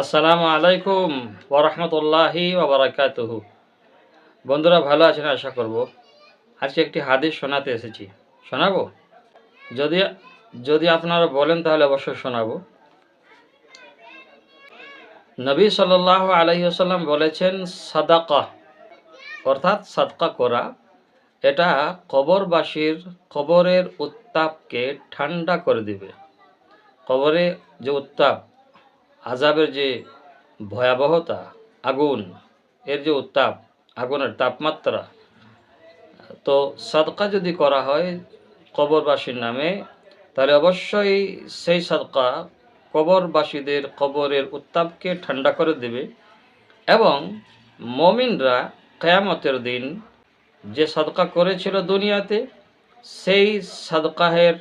আসসালামু আলাইকুম ওরহমতুল্লাহি ওবরাকাতুহু বন্ধুরা, ভালো আছেন আশা করব। আজকে একটি হাদিস শোনাতে এসেছি। শোনাবো? যদি যদি আপনারা বলেন তাহলে অবশ্যই শোনাবো। নবী সাল্লাহ আলহিহাল্লাম বলেছেন, সাদাকা, অর্থাৎ সাদকা করা, এটা কবরবাসীর, কবরের উত্তাপকে ঠান্ডা করে দিবে। কবরে যে উত্তাপ আজাবের যে ভয়াবহতা, আগুন, এর যে উত্তাপ, আগুনের তাপমাত্রা, তো সাদকা যদি করা হয় কবরবাসীর নামে, তাহলে অবশ্যই সেই সাদকা কবরবাসীদের কবরের উত্তাপকে ঠান্ডা করে দেবে এবং মমিনরা কেয়ামতের দিন যে সাদকা করেছিল দুনিয়াতে, সেই সাদকাহের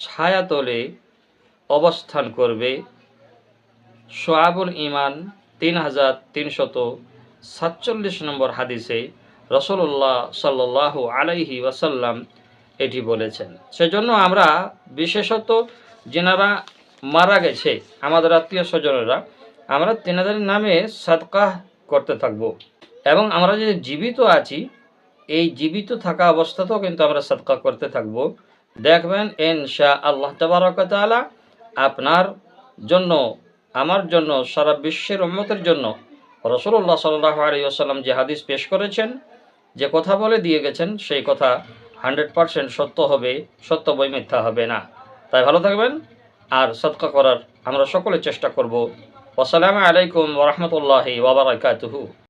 ছায়াতলে অবস্থান করবে। সোয়াবুল ইমান তিন হাজার তিনশত সাতচল্লিশ নম্বর হাদিসে রসল্লাহ সাল্লাহ আলাইহি ওয়াসাল্লাম এটি বলেছেন। সেজন্য আমরা বিশেষত যেনারা মারা গেছে, আমাদের আত্মীয় স্বজনেরা, আমরা তেনাদের নামে সাদকাহ করতে থাকব। এবং আমরা যে জীবিত আছি, এই জীবিত থাকা অবস্থাতেও কিন্তু আমরা সাদকা করতে থাকব। দেখবেন ইনশা আল্লাহ তবরকতালা আপনার জন্য আমার জন্য, সারা বিশ্বের উন্মতের জন্য রসুল্লাহ সাল্লাহ আলিয়াল্লাম যে হাদিস পেশ করেছেন, যে কথা বলে দিয়ে গেছেন, সেই কথা হান্ড্রেড পারসেন্ট সত্য হবে, সত্য বই মিথ্যা হবে না। তাই ভালো থাকবেন, আর সৎকা করার আমরা সকলে চেষ্টা করব। আসসালামু আলাইকুম ওরহমতুল্লাহি ওবরাকাতুহু